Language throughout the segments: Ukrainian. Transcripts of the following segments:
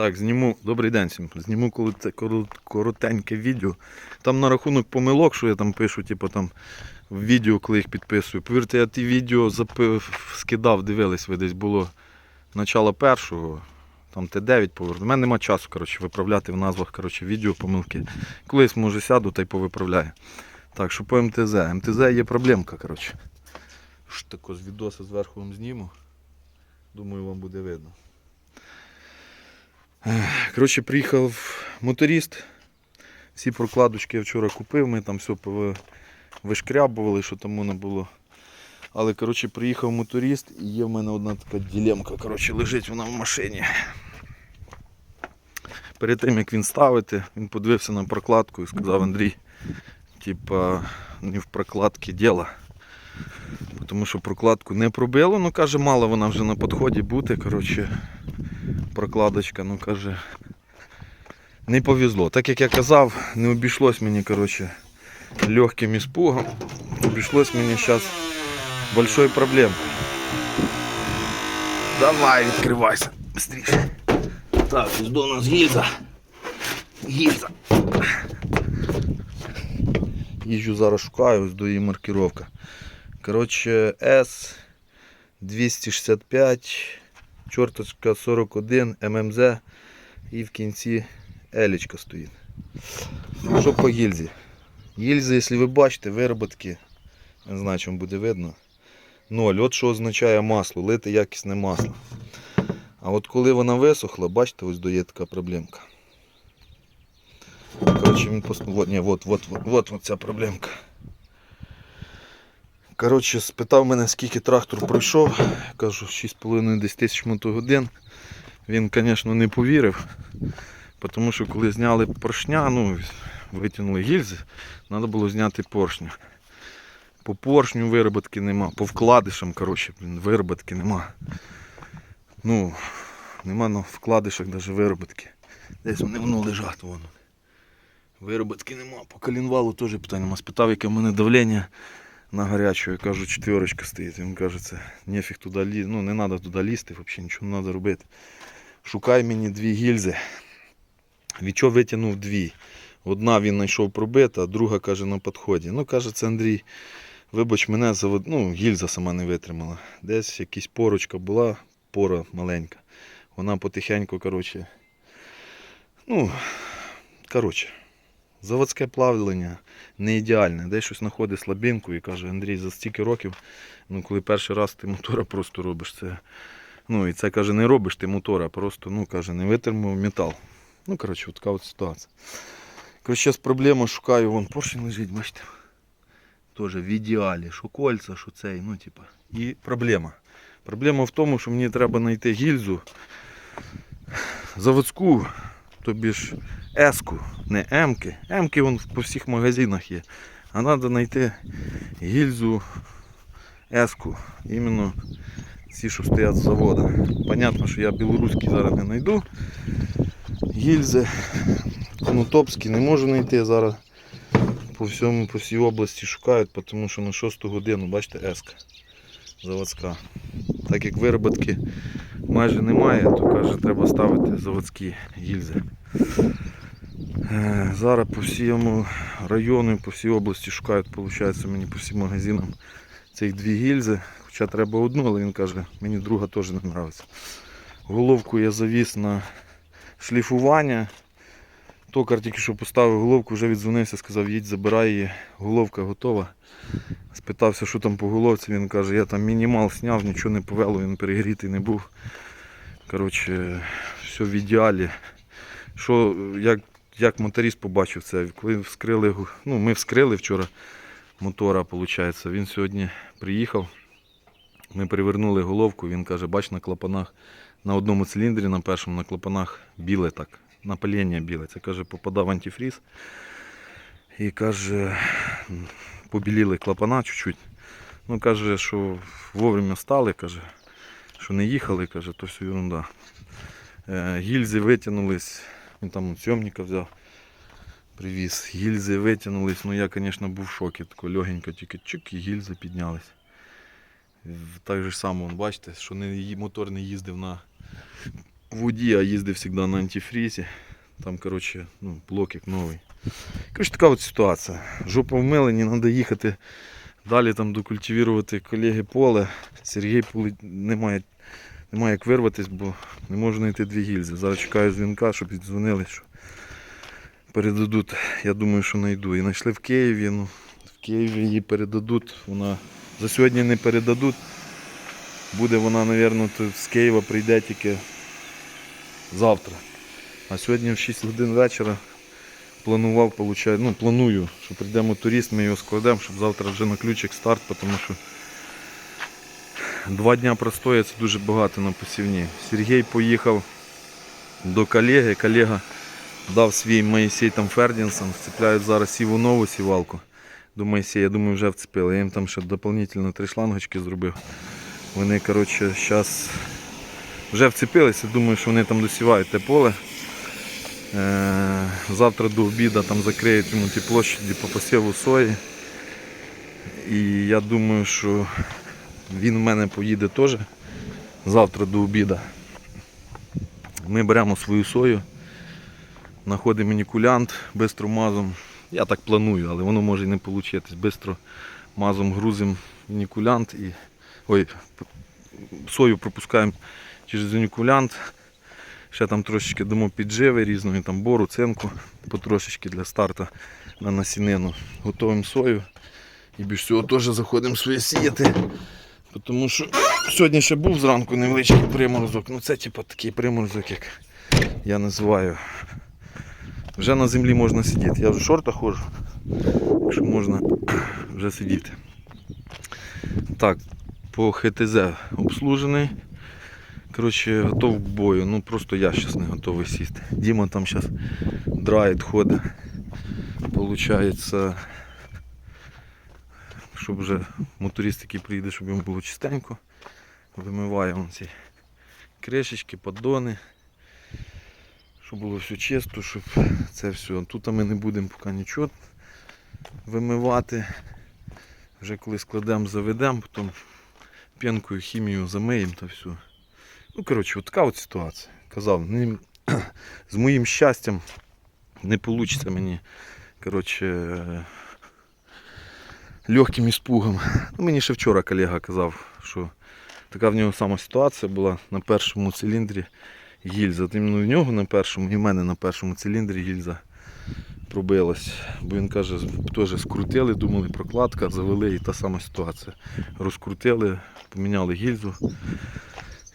Так, зніму. Добрий день всім. Зніму коли це коротеньке відео. Там на рахунок помилок, що я там пишу, типу там в відео, коли їх підписую. Повірте, я ті відео запив, скидав, дивились, ви десь було начало першого, там Т9 поверну. У мене нема часу коротше, виправляти в назвах коротше, відео помилки. Колись може сяду та й повиправляю. Так, що по МТЗ. МТЗ є проблемка, коротше. Ж тако з відоса зверху вам зніму. Думаю, вам буде видно. Коротше, приїхав моторист. Всі прокладочки я вчора купив, ми там все вишкрябували, що там воно було. Але коротше, приїхав моторист і є в мене одна така ділемка. Коротше, лежить вона в машині. Перед тим як він ставити, він подивився на прокладку і сказав Андрій, типа, не в прокладці діло. Тому що прокладку не пробило, ну каже, мала вона вже на підході бути. Коротше, прокладочка, ну каже, не повезло. Так як я казав, не обійшлось мені коротше, легким іспугом. Обійшлось мені зараз большой проблем. Давай, відкривайся. Быстріше. Так, ось до нас гільза. Гільза. Їжджу зараз шукаю, ось до її маркировка. Коротше, S 265, чорточка 41, ММЗ і в кінці елічка стоїть. Що по гільзі? Гільзи, якщо ви бачите, вироботки, не знаю, чому буде видно. Ноль. От що означає масло, лите якісне масло. А от коли вона висохла, бачите, ось до є така проблемка. Коротше, він пос... вот, ні, вот, вот, вот, вот, вот ця проблемка. Коротше, спитав мене, скільки трактор пройшов. Кажу, 6,5 тисяч мотогодин. Він, звісно, не повірив. Тому що коли зняли поршня, ну, витягнули гільзи, треба було зняти поршня. По поршню вироботки нема, по вкладишам, коротше, вироботки нема. Ну, нема на вкладишах навіть вироботки. Десь вони воно лежать воно. Вироботки нема. По колінвалу теж питання. Спитав, яке в мене давлення на гарячу. Я кажу, четверочка стоїть. Він каже, це нефіг туди лізти. Ну, не треба туди лізти, взагалі нічого не треба робити. Шукай мені дві гільзи. Від чого витягнув дві. Одна він знайшов пробита, а друга каже на підході. Ну, каже, це Андрій, вибач мене, завод... ну, гільза сама не витримала. Десь якась порочка була, пора маленька. Вона потихеньку, коротше. Ну, коротше, заводське плавлення не ідеальне. Десь щось знаходить слабинку і каже, Андрій, за стільки років, ну коли перший раз ти мотора просто робиш, це. Ну і це каже, не робиш ти мотора, просто ну, каже, не витримав метал. Ну, коротше, от така от ситуація. Коротше, зараз проблема шукаю, вон поршень лежить, бачите. Теж в ідеалі, що кольця, що цей, ну типа. І проблема. Проблема в тому, що мені треба знайти гільзу заводську, тобі ж С-ку, не М-ки. М-ки вон по всіх магазинах є. А треба знайти гільзу С-ку. Іменно ці, що стоять з завода. Понятно, що я білоруський зараз не знайду. Гільзи конотопські не можу знайти зараз. По всьому, по всій області шукають, тому що на 6 годину, бачите, еска заводська. Так як вироботки майже немає, то каже, треба ставити заводські гільзи. Е, Зараз по всьому району, по всій області шукають, виходить, мені по всім магазинам цих дві гільзи. Хоча треба одну, але він каже, мені друга теж не подобається. Головку я завіз на шліфування. Токар тільки що поставив головку, вже віддзвонився, сказав, їдь, забирай її, головка готова. Спитався, що там по головці, він каже, я там мінімал зняв, нічого не повело, він перегрітий не був. Коротше, все в ідеалі. Що, як, як моторист побачив це, коли вскрили, ну, ми вскрили вчора мотора, виходить. Він сьогодні приїхав, ми перевернули головку, він каже, бач на клапанах, на одному циліндрі, на першому, на клапанах біле так, напалення біле. Це каже, попадав антифріз. І каже, побіліли клапана чуть-чуть. Ну, каже, що вовремя стали, каже, що не їхали, каже, то все ерунда. Е, гільзи витягнулись, він там сьомника взяв, привіз. Гільзи витягнулись, ну я, звісно, був в шокі. Тако легенько тільки чик і гільзи піднялись. Так же само, бачите, що не, мотор не їздив на в воді, а їздив завжди на антифрізі. Там, коротше, ну, блокик новий. Коротше, така от ситуація. Жопа в мелені, треба їхати далі там докультивувати колеги поле. Сергій немає, немає як вирватися, бо не можу знайти дві гільзи. Зараз чекаю дзвінка, щоб віддзвонили, що передадуть. Я думаю, що знайду. І знайшли в Києві. Ну, в Києві її передадуть. Вона за сьогодні не передадуть. Буде вона, мабуть, з Києва прийде тільки завтра. А сьогодні в 6 годин вечора планував, получаю, ну, планую, що прийде моторист, ми його складемо, щоб завтра вже на ключик старт, тому що два дня простоя це дуже багато на посівні. Сергій поїхав до колеги, колега дав свій Моїсей там Фердінсон, вцепляють зараз сіву нову сівалку до Моїсея, я думаю, вже вцепили. Я їм там ще дополнительно три шлангочки зробив. Вони, коротше, зараз вже вцепилися, думаю, що вони там досівають те поле. Е, Завтра до обіду там закриють йому ті площаді по посіву сої. І я думаю, що він в мене поїде теж завтра до обіду. Ми беремо свою сою, знаходимо мінікулянт бистро мазом. Я так планую, але воно може і не вийти. Бистро мазом грузимо мінікулянт і ой, сою пропускаємо через мінікулянт. Ще там трошечки дамо підживи різної, там бору, цинку, потрошечки для старту на насінину. Готуємо сою. І більш всього теж заходимо своє сіяти. Тому що сьогодні ще був зранку невеличкий приморозок. Ну це типу такий приморозок, як я називаю. Вже на землі можна сидіти. Я вже в шортах ходжу, якщо можна вже сидіти. Так, по ХТЗ обслужений. Коротше, готов к бою. Ну просто я зараз не готовий сісти. Діма там зараз драйт ходить. Получається, щоб вже моторист, який приїде, щоб йому було чистенько. Вимиваємо ці кришечки, поддони. Щоб було все чисто, щоб це все. Тут ми не будемо поки нічого вимивати. Вже коли складемо, заведемо, потім п'янкою, хімію замиємо та все. Ну, коротше, от така от ситуація. Казав, з моїм щастям не вийде мені коротше, легким іспугом. Ну, мені ще вчора колега казав, що така в нього сама ситуація була на першому циліндрі гільза. От іменно в нього на першому і в мене на першому циліндрі гільза пробилась. Бо він каже, теж скрутили, думали прокладка, завели і та сама ситуація. Розкрутили, поміняли гільзу.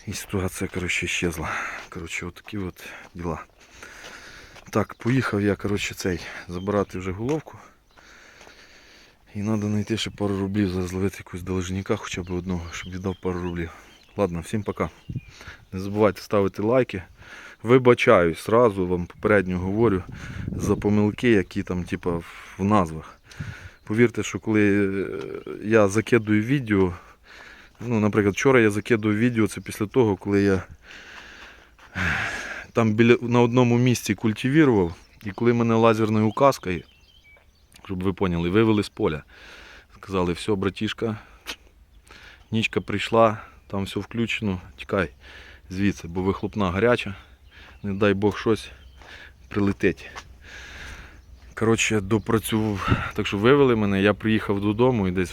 І ситуація коротше, щезла. Коротше, отакі от діла. Так, поїхав я коротше, цей, забирати вже головку. І треба знайти ще пару рублів, зараз зловити якогось должника хоча б одного, щоб віддав пару рублів. Ладно, всім пока. Не забувайте ставити лайки. Вибачаюсь, сразу вам попередньо говорю за помилки, які там типа, в назвах. Повірте, що коли е, я закидую відео, ну, наприклад, вчора я закидую відео, це після того, коли я там біля, на одному місці культивував, і коли мене лазерною указкою, щоб ви поняли, вивели з поля. Сказали, все, братішка, нічка прийшла, там все включено, тікай звідси, бо вихлопна гаряча, не дай Бог щось прилетить. Коротше, допрацював, так що вивели мене, я приїхав додому і десь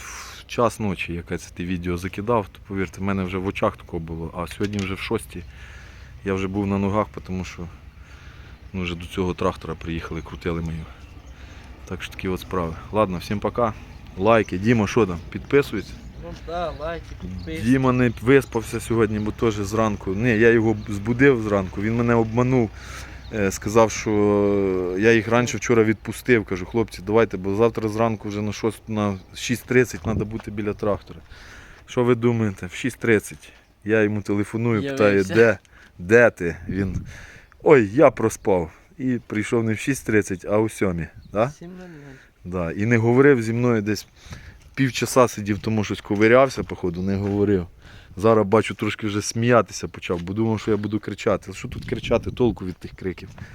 час ночі, яке це ти відео закидав, то повірте, в мене вже в очах такого було, а сьогодні вже в шостій я вже був на ногах, тому що ну, вже до цього трактора приїхали, крутили мою. Так що такі от справи. Ладно, всім пока. Лайки, Діма, що там, підписується? Ну да, лайки, підписки. Діма не виспався сьогодні, бо теж зранку. Ні, я його збудив зранку, він мене обманув. Е, Сказав, що я їх раніше вчора відпустив. Кажу, хлопці, давайте, бо завтра зранку вже на 6 на 6.30 треба бути біля трактора. Що ви думаєте? В 6.30 я йому телефоную, питаю, де, де ти? Він. Ой, я проспав. І прийшов не в 6.30, а у 7. Да? Да. І не говорив зі мною десь півчаса сидів, тому щось ковирявся, походу, не говорив. Зараз бачу, трошки вже сміятися почав, бо думав, що я буду кричати. Що тут кричати, толку від тих криків.